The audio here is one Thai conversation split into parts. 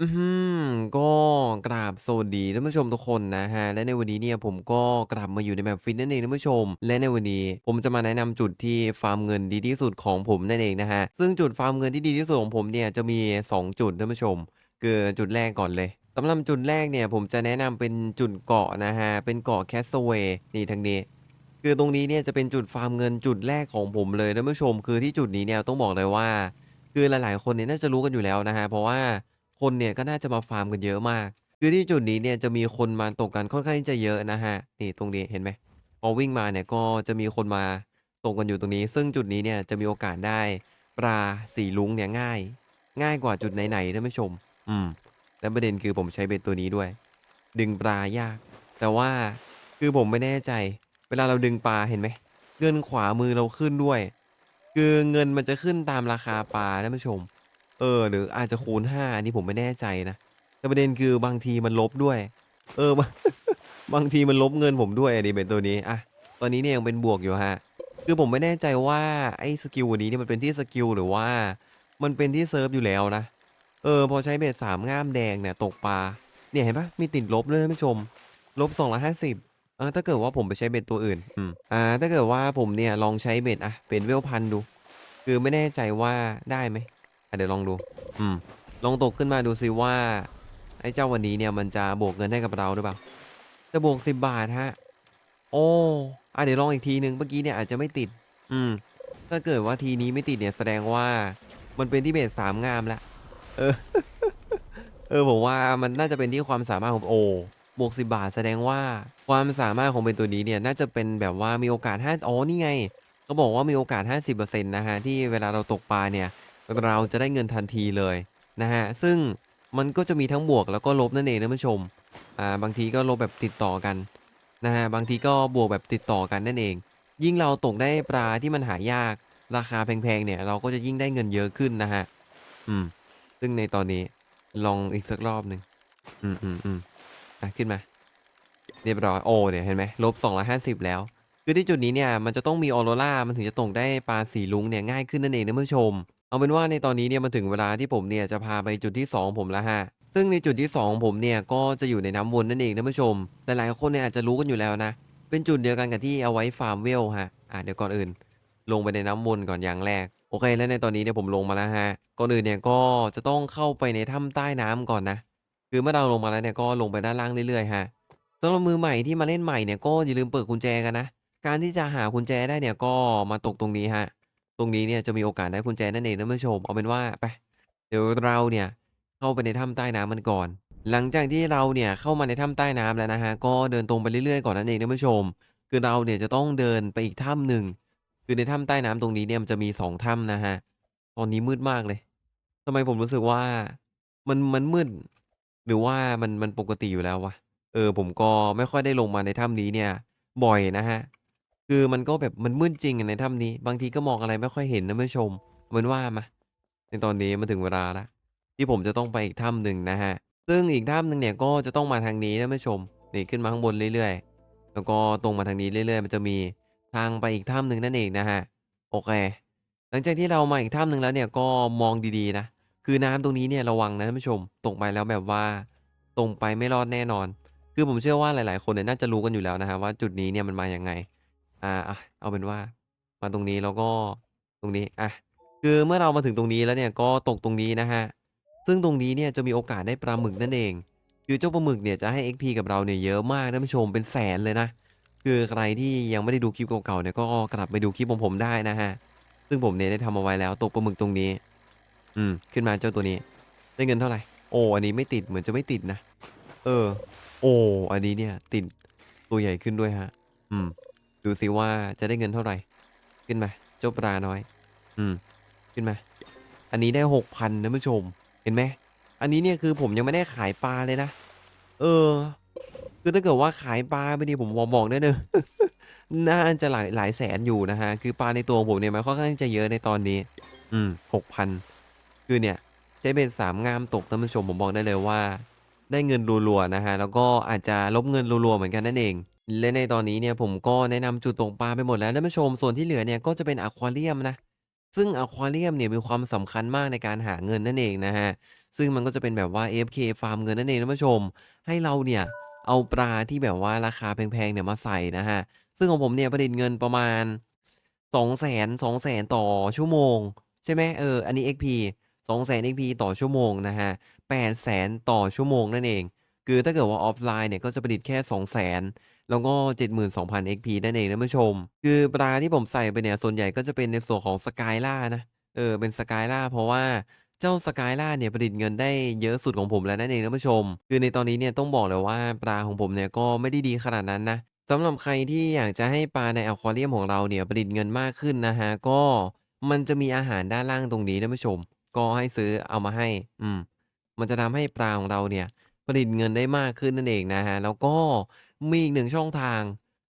อือฮือก็กราบสวัสดีท่านผู้ชมทุกคนนะครับและในวันนี้เนี่ยผมก็กลับมาอยู่ใน Map Fit นั่นเองท่านผู้ชม และในวันนี้ผมจะมาแนะนำจุดที่ฟาร์มเงินดีที่สุดของผมนั่นเองนะครับซึ่งจุดฟาร์มเงินที่ดีที่สุดของผมเนี่ยจะมี 2 จุดท่านผู้ชม คือจุดแรกก่อนเลยสำหรับจุดแรกเนี่ยผมจะแนะนำเป็นจุดเกาะนะครับเป็นเกาะ Castaway นี่ทางนี้ คือตรงนี้เนี่ยจะเป็นจุดฟาร์มเงินจุดแรกของผมเลยท่านผู้ชม คือที่จุดนี้เนี่ยต้องบอกเลยว่า คือหลาย ๆ คนเนี่ยน่าจะรู้กันอยู่แล้วนะครับเพราะว่า คนเนี่ยก็น่าจะมาฟาร์มกันเยอะมาก คือที่จุดนี้เนี่ยจะมีคนมาตกกันค่อนข้างที่จะเยอะนะครับนี่ตรงนี้เห็นไหมพอวิ่งมาเนี่ยก็จะมีคนมาตกกันอยู่ตรงนี้ ซึ่งจุดนี้เนี่ยจะมีโอกาสได้ปลาสีลุงเนี่ยง่าย ง่ายกว่าจุดไหนๆท่านผู้ชม อืมและประเด็นคือผมใช้เบ็ดตัวนี้ด้วย ดึงปลายาก แต่ว่าคือผมไม่แน่ใจ เวลาเราดึงปลาเห็นไหมเงินขวามือเราขึ้นด้วย คือเงินมันจะขึ้นตามราคาปลาท่านผู้ชม เออ หรืออาจจะคูณ5อันนี้ผมไม่แน่ใจนะ แต่ประเด็นคือบางทีมันลบด้วย เออ บางบางทีมันลบเงินผมด้วยอะดิเป็นตัวนี้อะตอนนี้เนี่ยยังเป็นบวกอยู่ฮะ คือผมไม่แน่ใจว่าไอ้สกิลอันนี้เนี่ยมันเป็นที่สกิลหรือว่า มันเป็นที่เซิร์ฟอยู่แล้วนะ เออ พอใช้เบ็ดสามง่ามแดงเนี่ยตกปลา เนี่ยเห็นปะมีติดลบเลยท่านผู้ชม ลบ250เออถ้าเกิดว่าผมไปใช้เบ็ดตัวอื่น อืม อ่า ถ้าเกิดว่าผมเนี่ยลองใช้เบ็ดอะเป็นเวลพันดู คือไม่แน่ใจว่าได้ไหม อะเดี๋ยวลองดู อืม ลองตกขึ้นมาดูซิว่า ไอ้เจ้าวันนี้เนี่ยมันจะบวกเงินให้กับเราหรือเปล่า จะบวก10บบาทฮะ โอ้อะเดี๋ยวลองอีกทีหนึ่งเมื่อกี้เนี่ยอาจจะไม่ติด อืม ถ้าเกิดว่าทีนี้ไม่ติดเนี่ยแสดงว่ามันเป็นที่เบสสามงามล้วเออ เออผมว่ามันน่าจะเป็นที่ความสามารถของโอบวก10บาทแสดงว่าความสามารถของเป็นตัวนี้เนี่ยน่าจะเป็นแบบว่ามีโอกาส5อ๋อนี่ไงเขาบอกว่ามีโอกาส 50%นะฮะที่เวลาเราตกปลาเนี่ย เราจะได้เงินทันทีเลยนะฮะซึ่งมันก็จะมีทั้งบวกแล้วก็ลบนั่นเองท่านผู้ชมอ่าบางทีก็ลบแบบติดต่อกันนะฮะบางทีก็บวกแบบติดต่อกันนั่นเอง ยิ่งเราตกได้ปลาที่มันหายากราคาแพงๆเนี่ยเราก็จะยิ่งได้เงินเยอะขึ้นนะฮะอืมซึ่งในตอนนี้ลองอีกสักรอบหนึ่งอืมอืมอืมอะขึ้นมาเรียบร้อยโอ้เนี่ยเห็นไหมลบ250แล้ว คือที่จุดนี้เนี่ยมันจะต้องมีออโรรามันถึงจะตกได้ปลาสีลุงเนี่ยง่ายขึ้นนั่นเองนะเพื่อนผู้ชม เอาเป็นว่าในตอนนี้เนี่ยมันถึงเวลาที่ผมเนี่ยจะพาไปจุดที่ 2 ผมแล้วฮะ ซึ่งในจุดที่ 2 ผมเนี่ยก็จะอยู่ในน้ำวนนั่นเองนะเพื่อนผู้ชมหลายๆคนเนี่ยอาจจะรู้กันอยู่แล้วนะ เป็นจุดเดียวกันกับที่เอาไว้ฟาร์มเวลฮะ อะเดี๋ยวก่อนอื่น ลงไปในน้ำวนก่อนอย่างแรก โอเค แล้วในตอนนี้เนี่ยผมลงมาแล้วฮะ ก่อนอื่นเนี่ยก็จะต้องเข้าไปในถ้ำใต้น้ำก่อนนะ คือเมื่อเราลงมาแล้วเนี่ยก็ลงไปด้านล่างเรื่อยๆฮะสำหรับมือใหม่ที่มาเล่นใหม่เนี่ยก็อย่าลืมเปิดกุญแจกันนะ การที่จะหากุญแจได้เนี่ยก็มาตกตรงนี้ฮะ ตรงนี้เนี่ยจะมีโอกาสได้กุญแจนั่นเองนะผู้ชม เอาเป็นว่าไปเดี๋ยวเราเนี่ยเข้าไปในถ้ำใต้น้ำมันก่อน หลังจากที่เราเนี่ยเข้ามาในถ้ำใต้น้ำแล้วนะฮะก็เดินตรงไปเรื่อยๆก่อนนั่นเองท่านผู้ชม คือเราเนี่ยจะต้องเดินไปอีกถ้ำหนึ่งคือในถ้ำใต้น้ำตรงนี้เนี่ยมันจะมีสองถ้ำนะฮะตอนนี้มืดมากเลยทำไมผมรู้สึกว่ามันมันมืดหรือว่ามันมันปกติอยู่แล้ววะเออผมก็ไม่ค่อยได้ลงมาในถ้ำนี้เนี่ย บ่อยนะฮะ คือมันก็แบบมันมืดจริงอะในถ้ำนี้ บางทีก็มองอะไรไม่ค่อยเห็นนะท่านผู้ชมเอาเป็นว่ามาในตอนนี้มันถึงเวลาแล้วที่ผมจะต้องไปอีกถ้ำหนึ่งนะฮะ ซึ่งอีกถ้ำหนึ่งเนี่ยก็จะต้องมาทางนี้นะท่านผู้ชมนี่ขึ้นมาข้างบนเรื่อยๆ แล้วก็ตรงมาทางนี้เรื่อย ๆ มันจะมีทางไปอีกถ้ำหนึ่งนั่นเองนะฮะโอเค หลังจากที่เรามาอีกถ้ำหนึ่งแล้วเนี่ยก็มองดีๆนะคือน้ำตรงนี้เนี่ยระวังนะท่านผู้ชมตกไปแล้วแบบว่าตรงไปไม่รอดแน่นอน คือผมเชื่อว่าหลายๆ คนเนี่ยน่าจะรู้กันอยู่แล้วนะครับว่าจุดนี้เนี่ยมันมาอย่างไง อ่าอะเอาเป็นว่า มาตรงนี้แล้วก็ตรงนี้อะคือเมื่อเรามาถึงตรงนี้แล้วเนี่ยก็ตกตรงนี้นะฮะซึ่งตรงนี้เนี่ยจะมีโอกาสได้ปลาหมึกนั่นเอง คือเจ้าปลาหมึกเนี่ยจะให้ XP กับเราเนี่ยเยอะมากท่านผู้ชมเป็นแสนเลยนะ คือใครที่ยังไม่ได้ดูคลิปเก่าๆเนี่ยก็กลับไปดูคลิปของผมได้นะฮะซึ่งผมเนี่ยได้ทำเอาไว้แล้วตกปลาหมึกตรงนี้ อืมขึ้นมาเจ้าตัวนี้ ได้เงินเท่าไหร่โอ้อันนี้ไม่ติดเหมือนจะไม่ติดนะ เออ โอ้อันนี้เนี่ยติดตัวใหญ่ขึ้นด้วยฮะ อืม ดูสิว่าจะได้เงินเท่าไหร่ ขึ้นมา เจ้าปลาน้อย อืม ขึ้นมา อันนี้ได้หกพันนะผู้ชม เห็นไหม อันนี้เนี่ยคือผมยังไม่ได้ขายปลาเลยนะ เออ คือถ้าเกิดว่าขายปลาไปดีผมบอกได้เลยน่าจะหลายหลายแสนอยู่นะฮะ คือปลาในตัวผมเนี่ยมันค่อนข้างจะเยอะในตอนนี้ อืมหกพัน คือเนี่ยใช้เป็นสามงามตกท่านผู้ชมผมบอกได้เลยว่า ได้เงินรัวๆนะฮะ แล้วก็อาจจะลบเงินรัวๆเหมือนกันนั่นเอง และในตอนนี้เนี่ยผมก็แนะนำจุดตกปลาไปหมดแล้วท่านผู้ชม ส่วนที่เหลือเนี่ยก็จะเป็นอควาเรียมนะ ซึ่งอควาเรียมเนี่ยมีความสำคัญมากในการหาเงินนั่นเองนะฮะ ซึ่งมันก็จะเป็นแบบว่า AFK ฟาร์มเงินนั่นเองท่านผู้ชม ให้เราเนี่ยเอาปลาที่แบบว่าราคาแพงๆเนี่ยมาใส่นะครับซึ่งของผมเนี่ยผลิตเงินประมาณ 200,000 2 0 0 0 0 ต่อชั่วโมง ใช่ไหมเออ อันนี้ XP 2 0 0 0 0 XP ต่อชั่วโมงนะครับ800,000 ต่อชั่วโมงนั่นเอง คือถ้าเกิดว่าออฟไลน์เนี่ยก็จะผลิตแค่ 2 0 0 0 0 แล้วก็ 72,000 XP นั่นเองท่านผู้ชม คือปลาที่ผมใส่ไปเนี่ย ส่วนใหญ่ก็จะเป็นในส่วนของ Skyla นะ เออ เป็น Skyla เพราะว่าเจ้า Skyla เนี่ยผลิตเงินได้เยอะสุดของผมแล้วนั่นเองท่านผู้ชม คือในตอนนี้เนี่ยต้องบอกเลยว่าปลาของผมเนี่ยก็ไม่ได้ดีขนาดนั้นนะสำหรับใครที่อยากจะให้ปลาใน Aquarium ของเราเนี่ยผลิตเงินมากขึ้นนะครับก็มันจะมีอาหารด้านล่างตรงนี้ท่านผู้ชม ก็ให้ซื้อเอามาให้ อืม มันจะทำให้ปลาของเราเนี่ยผลิตเงินได้มากขึ้นนั่นเองนะครับแล้วก็ มีอีก1ช่องทาง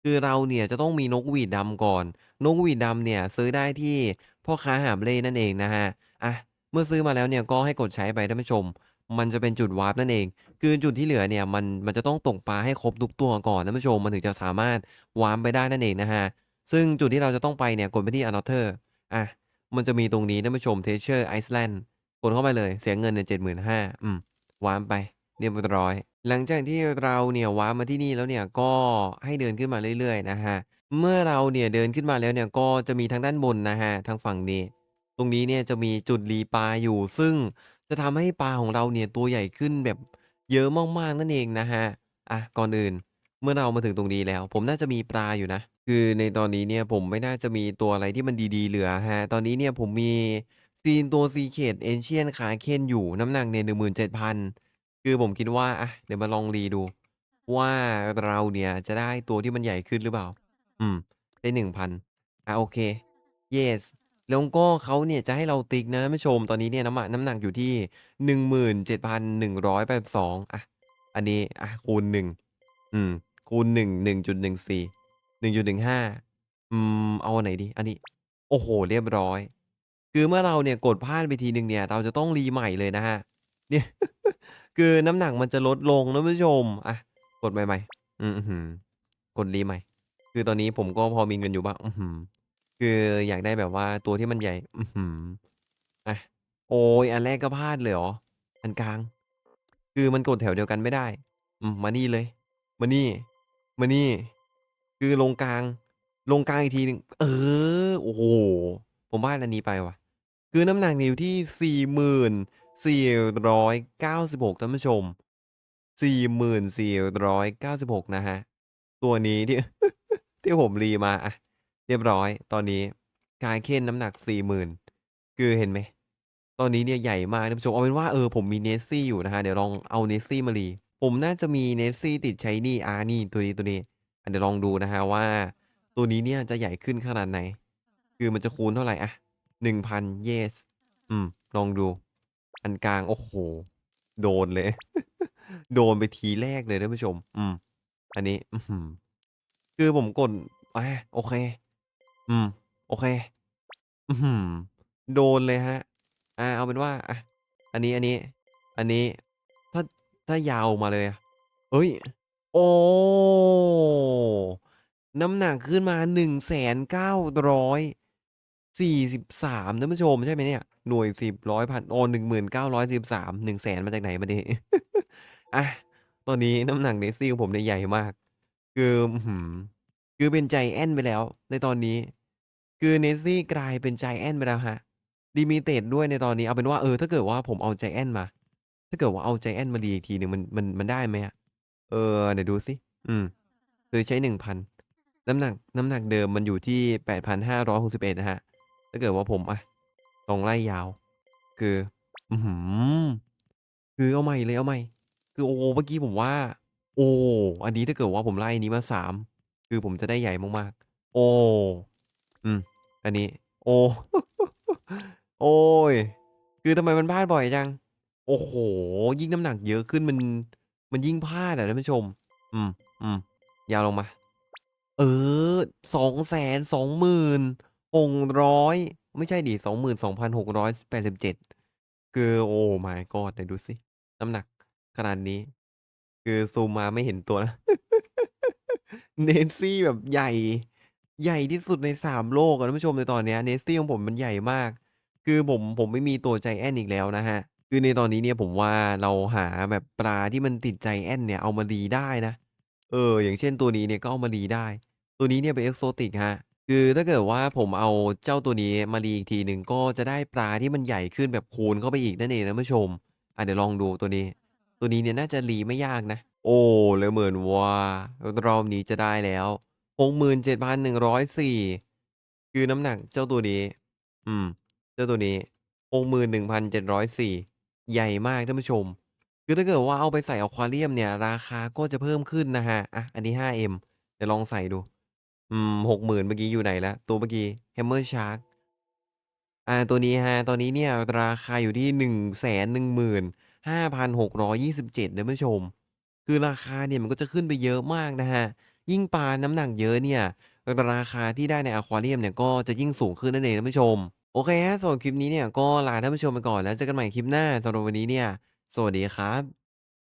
คือเราเนี่ยจะต้องมีนกหวีดดำก่อน นกหวีดดำเนี่ยซื้อได้ที่พ่อค้าหาบเล่นั่นเองนะครับอะเมื่อซื้อมาแล้วเนี่ยก็ให้กดใช้ไปท่านผู้ชม มันจะเป็นจุดวาร์ปนั่นเอง คือจุดที่เหลือเนี่ยมันมันจะต้องตกปลาให้ครบทุกตัวก่อนท่านผู้ชมมันถึงจะสามารถวาร์ปไปได้นั่นเองนะครับซึ่งจุดที่เราจะต้องไปเนี่ยกดไปที่ Another อะมันจะมีตรงนี้ท่านผู้ชม Treasure Island กดเข้าไปเลยเสียเงินเนี่ย75,000อืมวาร์ปไป เรียบร้อย หลังจากที่เราเนี่ยว้ามาที่นี่แล้วเนี่ยก็ให้เดินขึ้นมาเรื่อย ๆ นะครับเมื่อเราเนี่ยเดินขึ้นมาแล้วเนี่ยก็จะมีทางด้านบนนะครับทางฝั่งนี้ ตรงนี้เนี่ยจะมีจุดรีปลาอยู่ ซึ่งจะทำให้ปลาของเราเนี่ยตัวใหญ่ขึ้นแบบเยอะมากๆนั่นเองนะครับอะก่อนอื่น เมื่อเรามาถึงตรงนี้แล้ว ผมน่าจะมีปลาอยู่นะ คือในตอนนี้เนี่ยผมไม่น่าจะมีตัวอะไรที่มันดีๆเหลือครับตอนนี้เนี่ยผมมีซีนตัว Secret Ancient Kraken อยู่น้ำหนักเนี่ย17,000 คือผมคิดว่า อะ เดี๋ยวมาลองรีดูว่า เราเนี่ยจะได้ตัวที่มันใหญ่ขึ้นหรือเปล่า อืม ได้ 1,000อะโอเค Yes แล้วก็เขาเนี่ยจะให้เราติ๊กนะท่านผู้ชม ตอนนี้เนี่ยน้ำอะน้ำหนักอยู่ที่ 17,182 อะ อันนี้ อะ คูณ 1 อืม คูณ 1 1.14 1.15 อืม เอาอันไหนดี อันนี้ โอ้โฮ เรียบร้อย คือเมื่อเราเนี่ยกดพลาดไปทีหนึ่งเนี่ย เราจะต้องรีใหม่เลยนะครับ เนี่ย คือน้ำหนักมันจะลดลงท่านผู้ชม อะ กดใหม่ๆอืมอื้อฮือกดรีใหม่ คือตอนนี้ผมก็พอมีเงินอยู่บ้างอื้อฮือคืออยากได้แบบว่าตัวที่มันใหญ่ อื้อฮืออะโอ๊ยอันแรกก็พลาดเลยเหรอ?อันกลาง คือมันกดแถวเดียวกันไม่ได้ อืมมานี่เลย มานี่ มานี่ คือลงกลาง ลงกลางอีกทีหนึ่งเออ โอ้โฮผมพลาดอันนี้ไปว่ะ คือน้ำหนักเนี่ยอยู่ที่น 496ท่านผู้ชม 4496 นะครับตัวนี้ที่ ที่ผมรีมาอะเรียบร้อย ตอนนี้ Kraken น้ำหนัก 40,000 คือเห็นไหม ตอนนี้เนี่ยใหญ่มากท่านผู้ชม เอาเป็นว่าเออผมมี Nessie อยู่นะครับเดี๋ยวลองเอา Nessie มารี ผมน่าจะมี Nessie ติด Shiny อานี่ตัวนี้ตัวนี้เดี๋ยวลองดูนะครับว่า ตัวนี้เนี่ยจะใหญ่ขึ้นขนาดไหน คือมันจะคูณเท่าไหร่อะ1,000 Yes อืม ลองดู อันกลางโอ้โฮโดนเลย โดนไปทีแรกเลยท่านผู้ชม อืม อันนี้ อืคือผมกดอาโอเค อืม โอเค อื้อฮือโดนเลยครับอาเอาเป็นว่าอะอันนี้ อันนี้ อันนี้ ถ้า ถ้ายาวมาเลยเฮ้ย โอ้ น้ำหนักขึ้นมา1,943ท่านผู้ชมใช่ไหมเนี่ย หน่วย10 100พันโอ๋อ19,143 100,000มาจากไหนมานี่อะตอนนี้น้ำหนัก Nessie ของผมเนี่ยใหญ่มาก คืออื้อฮือคือเป็น Giant ไปแล้ว ในตอนนี้ คือ Nessie กลายเป็น Giant ไปแล้วครับลิมิเต็ดด้วยในตอนนี้เอาเป็นว่าเออถ้าเกิดว่าผมเอา Giant มา ถ้าเกิดว่าเอา Giant มารีอีกทีหนึ่งมันมันมันได้ไหมอะ?เออไหนดูสิอืมคือใช้1,000น้ำหนักน้ำหนักเดิมมันอยู่ที่8,561นะครับเอ็ดนะฮะถ้าเกิดว่าผมอะ ลองไล่ยาว คือ อื้อฮือคือเอาใหม่เลยเอาใหม่ คือโอ้เมื่อกี้ผมว่า โอ้อันนี้ถ้าเกิดว่าผมไล่นี้มา3คือผมจะได้ใหญ่มากๆ โอ้อืมอันนี้ โอ้โอ๊ยคือทำไมมันพลาดบ่อยจัง โอ้โฮยิ่งน้ำหนักเยอะขึ้นมัน มันยิ่งพลาดอะท่านผู้ชม อืมอืมยาวลงมา เออ220,600 ไม่ใช่ดิ22,687คือโอ้ my god ไหนดูสิ น้ำหนักขนาดนี้ คือซูมมาไม่เห็นตัวนะ Nessie แบบใหญ่ ใหญ่ที่สุดใน3โลกอะท่านผู้ชมในตอนนี้ย Nessie ของผมมันใหญ่มาก คือผมผมไม่มีตัว Giant อีกแล้วนะครับคือในตอนนี้เนี่ยผมว่าเราหาแบบปลาที่มันติดใจแอนเนี่ยเอามารีได้นะ เออ อย่างเช่นตัวนี้เนี่ยก็เอามารีได้ ตัวนี้เนี่ยเป็น Exotic ครับ คือถ้าเกิดว่าผมเอาเจ้าตัวนี้มารีอีกทีหนึ่ง ก็จะได้ปลาที่มันใหญ่ขึ้นแบบคูณเข้าไปอีกนั่นเองนะท่านผู้ชม อะเดี๋ยวลองดูตัวนี้ ตัวนี้เนี่ยน่าจะรีไม่ยากนะ โอ้ แล้วเหมือนว่า รอบนี้จะได้แล้ว67,104 คือน้ำหนักเจ้าตัวนี้ อืม เจ้าตัวนี้61,704 ใหญ่มากท่านผู้ชม คือถ้าเกิดว่าเอาไปใส่อควาเรียมเนี่ย ราคาก็จะเพิ่มขึ้นนะครับอะอันนี้ 5M เดี๋ยวลองใส่ดู อืม60,000เมื่อกี้อยู่ไหนล้วตัวเมื่อกี้ Hammer Shark อ่าตัวนี้ครับตอนนี้เนี่ยราคาอยู่ที่115,627ท่านผู้ชม คือราคาเนี่ยมันก็จะขึ้นไปเยอะมากนะครับยิ่งปลาน้ำหนักเยอะเนี่ยราคาที่ได้ในอควาเรียมเนี่ยก็จะยิ่งสูงขึ้นนั่นเองท่านผู้ชม โอเคครับสำหรับคลิปนี้เนี่ยก็ลาท่านผู้ชมไปก่อนแล้วเจอกันใหม่คลิปหน้าสำหรับวันนี้เนี่ย สวัสดีครับ